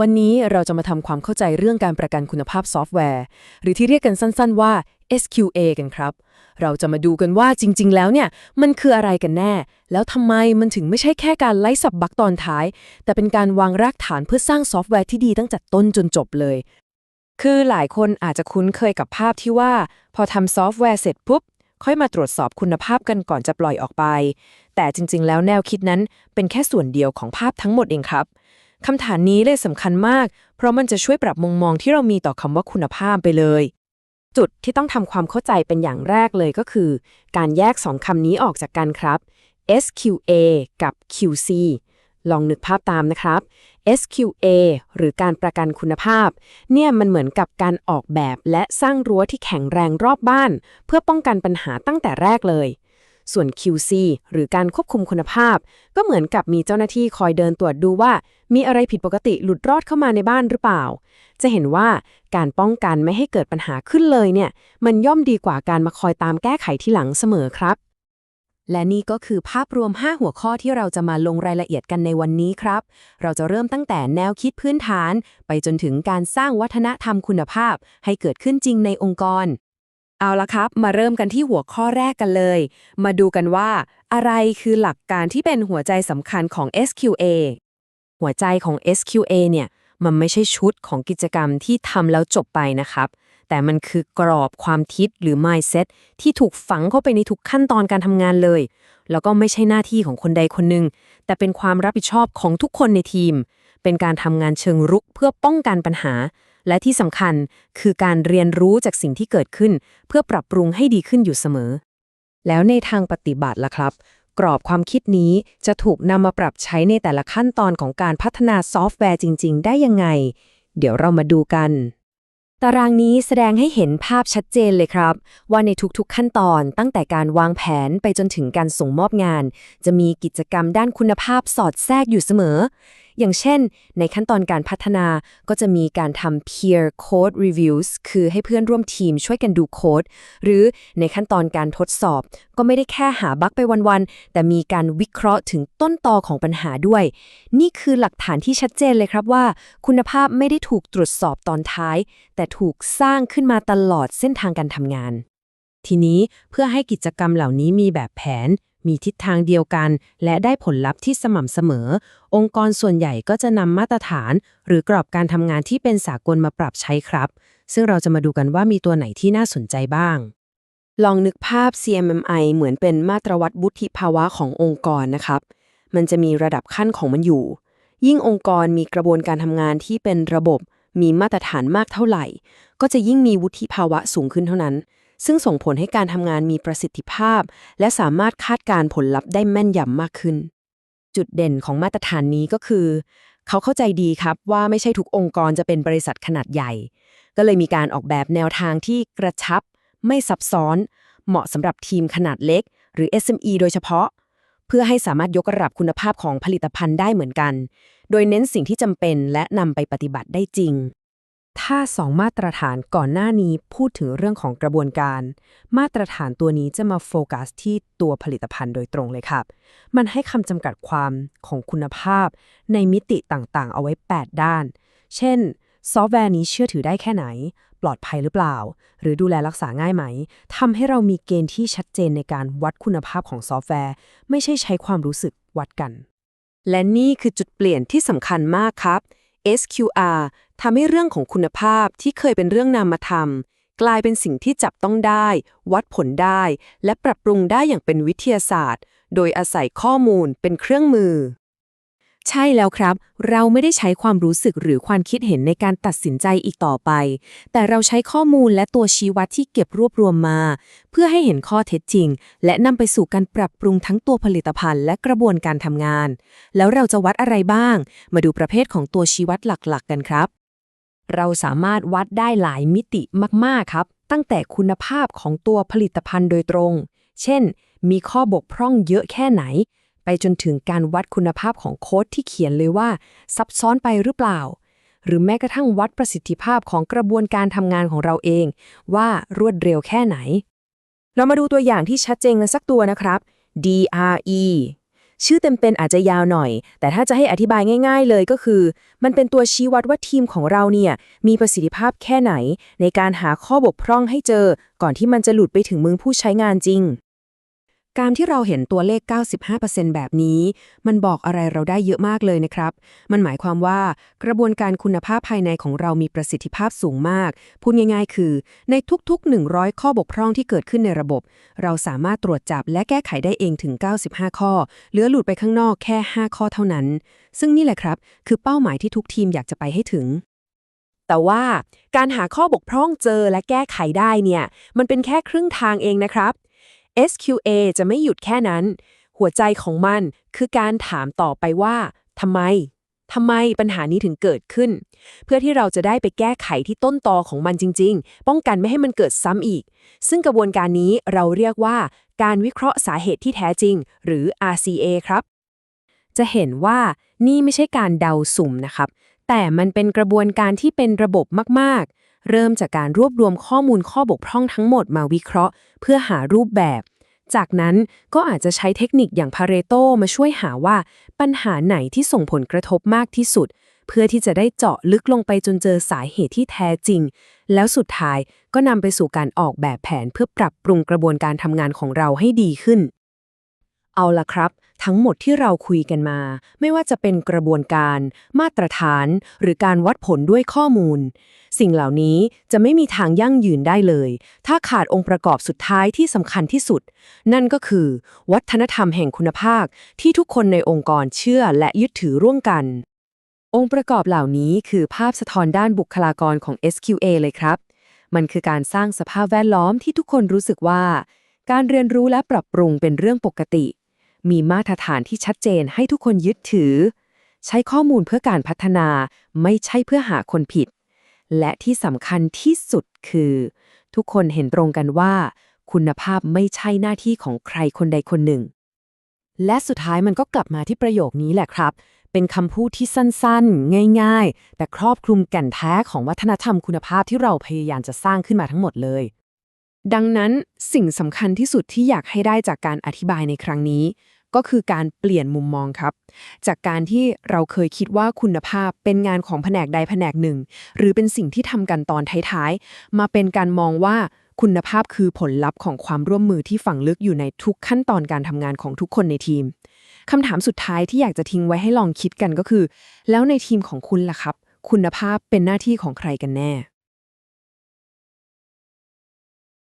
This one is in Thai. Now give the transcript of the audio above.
วันนี้เราจะมาทำความเข้าใจเรื่องการประกันคุณภาพซอฟต์แวร์ หรือที่เรียกกันสั้นๆว่า SQA กันครับ เราจะมาดูกันว่าจริง ๆ แล้วเนี่ย มันคืออะไรกันแน่ แล้วทำไมมันถึงไม่ใช่แค่การไล่สับบักตอนท้าย แต่เป็นการวางรากฐานเพื่อสร้างซอฟต์แวร์ที่ดีตั้งแต่ต้นจนจบเลย คือหลายคนอาจจะคุ้นเคยกับภาพที่ว่า พอทำซอฟต์แวร์เสร็จปุ๊บ ค่อยมาตรวจสอบคุณภาพกันก่อนจะปล่อยออกไป แต่จริง ๆ แล้วแนวคิดนั้นเป็นแค่ส่วนเดียวของภาพทั้งหมดเองครับ คำถามนี้เลยสำคัญมาก เพราะมันจะช่วยปรับมุมมองที่เรามีต่อคำว่าคุณภาพไปเลย จุดที่ต้องทำความเข้าใจเป็นอย่างแรกเลยก็คือ การแยกสองคำนี้ออกจากกันครับ SQA กับ QC ลองนึกภาพตามนะครับ SQA หรือการประกันคุณภาพ เนี่ยมันเหมือนกับการออกแบบและสร้างรั้วที่แข็งแรงรอบบ้าน เพื่อป้องกันปัญหาตั้งแต่แรกเลย ส่วน QC หรือการควบคุมคุณภาพ ก็เหมือนกับมีเจ้าหน้าที่คอยเดินตรวจดูว่า มีอะไรผิดปกติหลุดรอดเข้ามาในบ้านหรือเปล่า จะเห็นว่าการป้องกันไม่ให้เกิดปัญหาขึ้นเลยเนี่ย มันย่อมดีกว่าการมาคอยตามแก้ไขที่หลังเสมอครับ และนี่ก็คือภาพรวม 5 หัวข้อที่เราจะมาลงรายละเอียดกันในวันนี้ครับ เราจะเริ่มตั้งแต่แนวคิดพื้นฐาน ไปจนถึงการสร้างวัฒนธรรมคุณภาพ ให้เกิดขึ้นจริงในองค์กร เอาละครับ มาเริ่มกันที่หัวข้อแรกกันเลย มาดูกันว่า อะไรคือหลักการที่เป็นหัวใจสำคัญของ SQA หัวใจของ SQA เนี่ย มันไม่ใช่ชุดของกิจกรรมที่ทำแล้วจบไปนะครับ แต่มันคือกรอบความคิดหรือ mindset ที่ถูกฝังเข้าไปในทุกขั้นตอนการทำงานเลย แล้วก็ไม่ใช่หน้าที่ของคนใดคนหนึ่ง แต่เป็นความรับผิดชอบของทุกคนในทีม เป็นการทำงานเชิงรุกเพื่อป้องกันปัญหา และที่สำคัญคือการเรียนรู้จากสิ่งที่เกิดขึ้น เพื่อปรับปรุงให้ดีขึ้นอยู่เสมอ แล้วในทางปฏิบัติล่ะครับ กรอบความคิดนี้จะถูกนำมาปรับใช้ในแต่ละขั้นตอนของการพัฒนาซอฟต์แวร์จริง ๆ ได้ยังไง เดี๋ยวเรามาดูกันตารางนี้แสดงให้เห็นภาพชัดเจนเลยครับ ว่าในทุกๆขั้นตอนตั้งแต่การวางแผนไปจนถึงการส่งมอบงาน จะมีกิจกรรมด้านคุณภาพสอดแทรกอยู่เสมออย่างเช่น ในขั้นตอนการพัฒนาก็จะมีการทำ peer code reviews คือให้เพื่อนร่วมทีมช่วยกันดูโค้ด หรือในขั้นตอนการทดสอบ ก็ไม่ได้แค่หาบั๊กไปวันๆ แต่มีการวิเคราะห์ถึงต้นตอของปัญหาด้วย นี่คือหลักฐานที่ชัดเจนเลยครับว่า คุณภาพไม่ได้ถูกตรวจสอบตอนท้าย แต่ถูกสร้างขึ้นมาตลอดเส้นทางการทำงาน ทีนี้เพื่อให้กิจกรรมเหล่านี้มีแบบแผน มีทิศทางเดียวกัน และได้ผลลัพธ์ที่สม่ำเสมอ องค์กรส่วนใหญ่ก็จะนำมาตรฐาน หรือกรอบการทำงานที่เป็นสากลมาปรับใช้ครับ ซึ่งเราจะมาดูกันว่ามีตัวไหนที่น่าสนใจบ้าง ลองนึกภาพ CMMI เหมือนเป็นมาตรวัดวุฒิภาวะขององค์กรนะครับ มันจะมีระดับขั้นของมันอยู่ ยิ่งองค์กรมีกระบวนการทำงานที่เป็นระบบ มีมาตรฐานมากเท่าไหร่ ก็จะยิ่งมีวุฒิภาวะสูงขึ้นเท่านั้น ซึ่งส่งผลให้การทำงานมีประสิทธิภาพ และสามารถคาดการณ์ผลลัพธ์ได้แม่นยำมากขึ้น จุดเด่นของมาตรฐานนี้ก็คือ เขาเข้าใจดีครับว่าไม่ใช่ทุกองค์กรจะเป็นบริษัทขนาดใหญ่ ก็เลยมีการออกแบบแนวทางที่กระชับ ไม่ซับซ้อน เหมาะสำหรับทีมขนาดเล็ก หรือ SME โดยเฉพาะ เพื่อให้สามารถยกระดับคุณภาพของผลิตภัณฑ์ได้เหมือนกัน โดยเน้นสิ่งที่จำเป็นและนำไปปฏิบัติได้จริง ถ้าสองมาตรฐานก่อนหน้านี้พูดถึงเรื่องของกระบวนการ มาตรฐานตัวนี้จะมาโฟกัสที่ตัวผลิตภัณฑ์โดยตรงเลยครับ มันให้คำจำกัดความของคุณภาพ ในมิติต่างๆ เอาไว้ 8 ด้าน เช่น ซอฟต์แวร์นี้เชื่อถือได้แค่ไหน ปลอดภัยหรือเปล่า หรือดูแลรักษาง่ายไหมทำให้เรามีเกณฑ์ที่ชัดเจนในการวัดคุณภาพของซอฟต์แวร์ ไม่ใช่ใช้ความรู้สึกวัดกัน และนี่คือจุดเปลี่ยนที่สำคัญมากครับ SQR ทำให้เรื่องของคุณภาพที่เคยเป็นเรื่องนามธรรม กลายเป็นสิ่งที่จับต้องได้ วัดผลได้ และปรับปรุงได้อย่างเป็นวิทยาศาสตร์ โดยอาศัยข้อมูลเป็นเครื่องมือ ใช่แล้วครับ เราไม่ได้ใช้ความรู้สึกหรือความคิดเห็นในการตัดสินใจอีกต่อไป แต่เราใช้ข้อมูลและตัวชี้วัดที่เก็บรวบรวมมา เพื่อให้เห็นข้อเท็จจริง และนำไปสู่การปรับปรุงทั้งตัวผลิตภัณฑ์และกระบวนการทำงาน แล้วเราจะวัดอะไรบ้าง มาดูประเภทของตัวชี้วัดหลักๆ กันครับ เราสามารถวัดได้หลายมิติมากๆครับ ตั้งแต่คุณภาพของตัวผลิตภัณฑ์โดยตรง เช่น มีข้อบกพร่องเยอะแค่ไหน ไปจนถึงการวัดคุณภาพของโค้ดที่เขียนเลยว่า ซับซ้อนไปหรือเปล่า หรือแม้กระทั่งวัดประสิทธิภาพของกระบวนการทำงานของเราเอง ว่ารวดเร็วแค่ไหน เรามาดูตัวอย่างที่ชัดเจนกันสักตัวนะครับ DRE ชื่อเต็มๆอาจจะยาวหน่อย แต่ถ้าจะให้อธิบายง่าย ๆ เลยก็คือ มันเป็นตัวชี้วัดว่าทีมของเราเนี่ย มีประสิทธิภาพแค่ไหน ในการหาข้อบกพร่องให้เจอ ก่อนที่มันจะหลุดไปถึงมือผู้ใช้งานจริง การที่เราเห็นตัวเลข 95%แบบนี้ มันบอกอะไรเราได้เยอะมากเลยนะครับ มันหมายความว่ากระบวนการคุณภาพภายในของเรามีประสิทธิภาพสูงมาก พูดง่ายๆ คือ ในทุกๆ 100 ข้อบกพร่องที่เกิดขึ้นในระบบ เราสามารถตรวจจับและแก้ไขได้เองถึง 95 ข้อ เหลือหลุดไปข้างนอกแค่ 5 ข้อเท่านั้น ซึ่งนี่แหละครับ คือเป้าหมายที่ทุกทีมอยากจะไปให้ถึงแต่ว่าการหาข้อบกพร่องเจอและแก้ไขได้เนี่ย มันเป็นแค่ครึ่งทางเองนะครับ SQA จะไม่หยุดแค่นั้น หัวใจของมันคือการถามต่อไปว่าทำไมทำไมปัญหานี้ถึงเกิดขึ้น เพื่อที่เราจะได้ไปแก้ไขที่ต้นตอของมันจริง ๆ ป้องกันไม่ให้มันเกิดซ้ำอีก ซึ่งกระบวนการนี้เราเรียกว่า การวิเคราะห์สาเหตุที่แท้จริง หรือ RCA ครับ จะเห็นว่านี่ไม่ใช่การเดาสุ่มนะครับ แต่มันเป็นกระบวนการที่เป็นระบบมากๆ เริ่มจากการรวบรวมข้อมูลข้อบกพร่องทั้งหมดมาวิเคราะห์ เพื่อหารูปแบบ จากนั้นก็อาจจะใช้เทคนิคอย่างพาเรโตมาช่วยหาว่าปัญหาไหนที่ส่งผลกระทบมากที่สุด เพื่อที่จะได้เจาะลึกลงไปจนเจอสาเหตุที่แท้จริง แล้วสุดท้ายก็นำไปสู่การออกแบบแผนเพื่อปรับปรุงกระบวนการทำงานของเราให้ดีขึ้น เอาละครับ ทั้งหมดที่เราคุยกันมา ไม่ว่าจะเป็นกระบวนการ มาตรฐาน หรือการวัดผลด้วยข้อมูล สิ่งเหล่านี้จะไม่มีทางยั่งยืนได้เลย ถ้าขาดองค์ประกอบสุดท้ายที่สำคัญที่สุด นั่นก็คือ วัฒนธรรมแห่งคุณภาพ ที่ทุกคนในองค์กรเชื่อและยึดถือร่วมกัน องค์ประกอบเหล่านี้คือภาพสะท้อนด้านบุคลากรของ SQA เลยครับ มันคือการสร้างสภาพแวดล้อมที่ทุกคนรู้สึกว่า การเรียนรู้และปรับปรุงเป็นเรื่องปกติ มีมาตรฐานที่ชัดเจนให้ทุกคนยึดถือ ใช้ข้อมูลเพื่อการพัฒนาไม่ใช่เพื่อหาคนผิด และที่สำคัญที่สุดคือ ทุกคนเห็นตรงกันว่า คุณภาพไม่ใช่หน้าที่ของใครคนใดคนหนึ่ง และสุดท้ายมันก็กลับมาที่ประโยคนี้แหละครับ เป็นคำพูดที่สั้นๆ ง่าย ๆ แต่ครอบคลุมแก่นแท้ของวัฒนธรรมคุณภาพที่เราพยายามจะสร้างขึ้นมาทั้งหมดเลย ดังนั้นสิ่งสำคัญที่สุดที่อยากให้ได้จากการอธิบายในครั้งนี้ ก็คือการเปลี่ยนมุมมองครับ จากการที่เราเคยคิดว่าคุณภาพเป็นงานของแผนกใดแผนกหนึ่ง หรือเป็นสิ่งที่ทำกันตอนท้ายๆ มาเป็นการมองว่าคุณภาพคือผลลัพธ์ของความร่วมมือที่ฝังลึกอยู่ในทุกขั้นตอนการทำงานของทุกคนในทีมคำถามสุดท้ายที่อยากจะทิ้งไว้ให้ลองคิดกันก็คือ แล้วในทีมของคุณล่ะครับ คุณภาพเป็นหน้าที่ของใครกันแน่